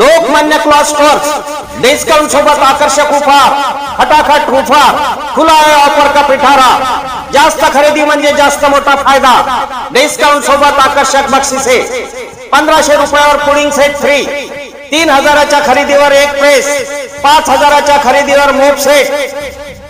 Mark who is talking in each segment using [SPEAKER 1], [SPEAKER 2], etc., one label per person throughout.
[SPEAKER 1] Lokmanya cloth stores discount सोबत आकर्षक उपहार खटाखट उपहार खुला आहे ऑफर का पिठारा? जास्त खरेदी म्हणजे जास्त मोठा फायदा. डिस्काउंट सोबत आकर्षक बक्षिसे. पंधराशे रुपयावर पुडिंग सेट फ्री तीन हजाराच्या खरेदीवर एक प्रेस पाच हजाराच्या खरेदीवर मोप सेट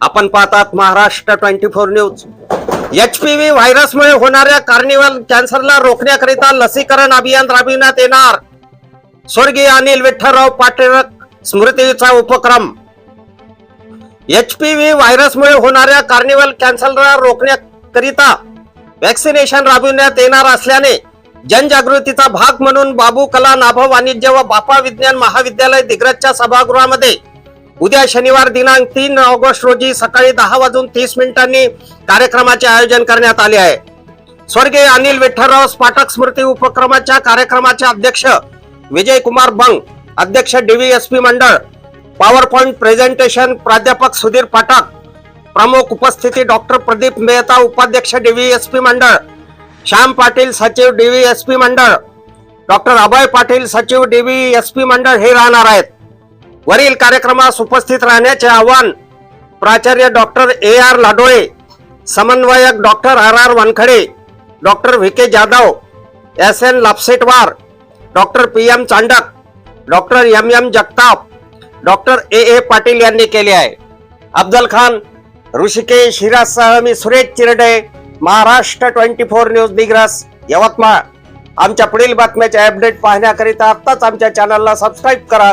[SPEAKER 1] आपण पाहतात Maharashtra twenty four news. H P V व्हायरसमुळे होणाऱ्या कार्निवल कॅन्सरला रोखण्याकरिता लसीकरण अभियान राबविण्यात येणार. स्वर्गीय अनिल विठ्ठलराव पाटील स्मृतीचा उपक्रम. एच पी व्ही व्हायरसमुळे होणाऱ्या कार्निवल कॅन्सरला रोखण्याकरिता व्हॅक्सिनेशन राबविण्यात येणार असल्याने जनजागृतीचा भाग म्हणून बाबू कला नाभ वाणिज्य व बापा विज्ञान महाविद्यालय दिग्रजच्या सभागृहामध्ये उद्या शनिवार दिनांक तीन ऑगस्ट रोजी सकाळी दहा वाजून तीस मिनिटांनी कार्यक्रमाचे आयोजन करण्यात आले आहे. स्वर्गीय अनिल विठ्ठलराव स्पाटक स्मृती उपक्रमाच्या कार्यक्रमाचे अध्यक्ष विजय कुमार बंग अध्यक्ष डीव्हीएसपी मंडळ पॉवर पॉइंट प्रेझेंटेशन प्राध्यापक सुधीर पाठक प्रमुख उपस्थिती डॉक्टर प्रदीप मेहता उपाध्यक्ष डीव्हीएसपी मंडळ श्याम पाटील सचिव डीव्हीएसपी मंडळ डॉक्टर अभय पाटील सचिव डीव्हीएसपी मंडळ हे राहणार आहेत. वरील कार्यक्रमास उपस्थित राहण्याचे आवाहन प्राचार्य डॉक्टर ए आर लाडोळे समन्वयक doctor R R Wankhade doctor V K Jadhav S N Lapsetwar doctor P M Chandak doctor M M Jagtap doctor A A Patil यांनी केले आहे. अफजल खान ऋषिकेश हिरासह मी Suresh Chirde Maharashtra twenty four news Digras Yavatmal. आमच्या पुढील बातम्याचे update पाहण्याकरिता आत्ताच आमच्या चॅनलला सबस्क्राईब करा.